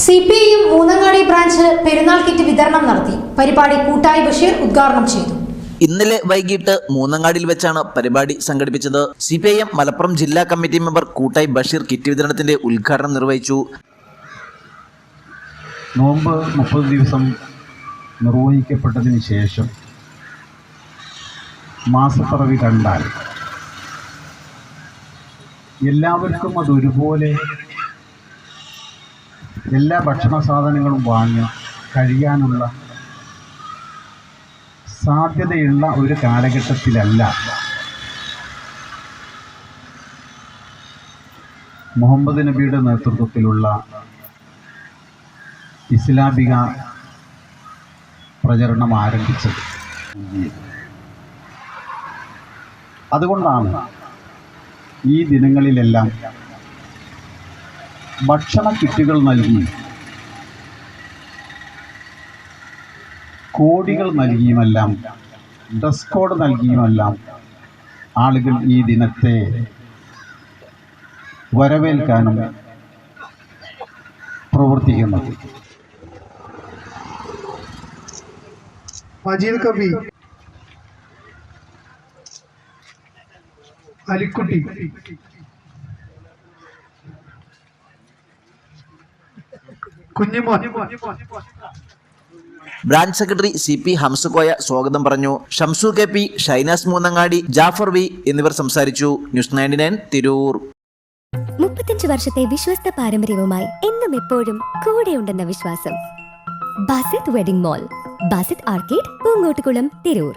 C P I M Moonnangadi branch പെരുന്നാൾ kit വിതരണം നടത്തി. പരിപാടി കൂട്ടായി ബഷീർ ഉദ്ഘാടനം ചെയ്തു. ഇന്നലെ വൈകിട്ട് മൂന്നങ്ങാടിയിൽ വെച്ചാണ് പരിപാടി സംഘടിപ്പിച്ചത്. C P I M Malappuram ജില്ലാ കമ്മിറ്റി മെമ്പർ കൂട്ടായി ബഷീർ കിറ്റ് വിതരണത്തിന്റെ ഉദ്ഘാടനം നിർവഹിച്ചു. നോമ്പ് മുപ്പത് ദിവസം നിർവഹിക്കപ്പെട്ടതിന് ശേഷം മാസപ്പിറവി കണ്ടാൽ എല്ലാവർക്കും അതൊരുപോലെ എല്ലാ ഭക്ഷണ സാധനങ്ങളും വാങ്ങി കഴിയാനുള്ള സാധ്യതയുള്ള ഒരു കാലഘട്ടത്തിലല്ല. മുഹമ്മദ് നബിയുടെ നേതൃത്വത്തിലുള്ള ഇസ്ലാമിക പ്രചരണം ആരംഭിച്ചത്. അതുകൊണ്ടാണ് ഈ ദിനങ്ങളിലെല്ലാം ഭക്ഷണ കിറ്റുകൾ നൽകി. കോടികൾ നൽകിയുമെല്ലാം. ഡ്രസ് കോഡ് നൽകിയുമെല്ലാം ആളുകൾ ഈ ദിനത്തെ വരവേൽക്കാനും പ്രവർത്തിക്കുന്നത്. Majeed Kabi Alikutty. Kunjumon. Branch secretary C P Hamzukoya സ്വാഗതം പറഞ്ഞു. Shamsu K P Shainas Moonnangadi Jafar V എന്നിവർ സംസാരിച്ചു. News ninety nine Tirur. മുപ്പത്തഞ്ച് വർഷത്തെ വിശ്വസ്ത പാരമ്പര്യവുമായി എന്നും എപ്പോഴും കൂടെയുണ്ടെന്ന വിശ്വാസം. Basith wedding mall Basith arcade Poonkottukulam Tirur.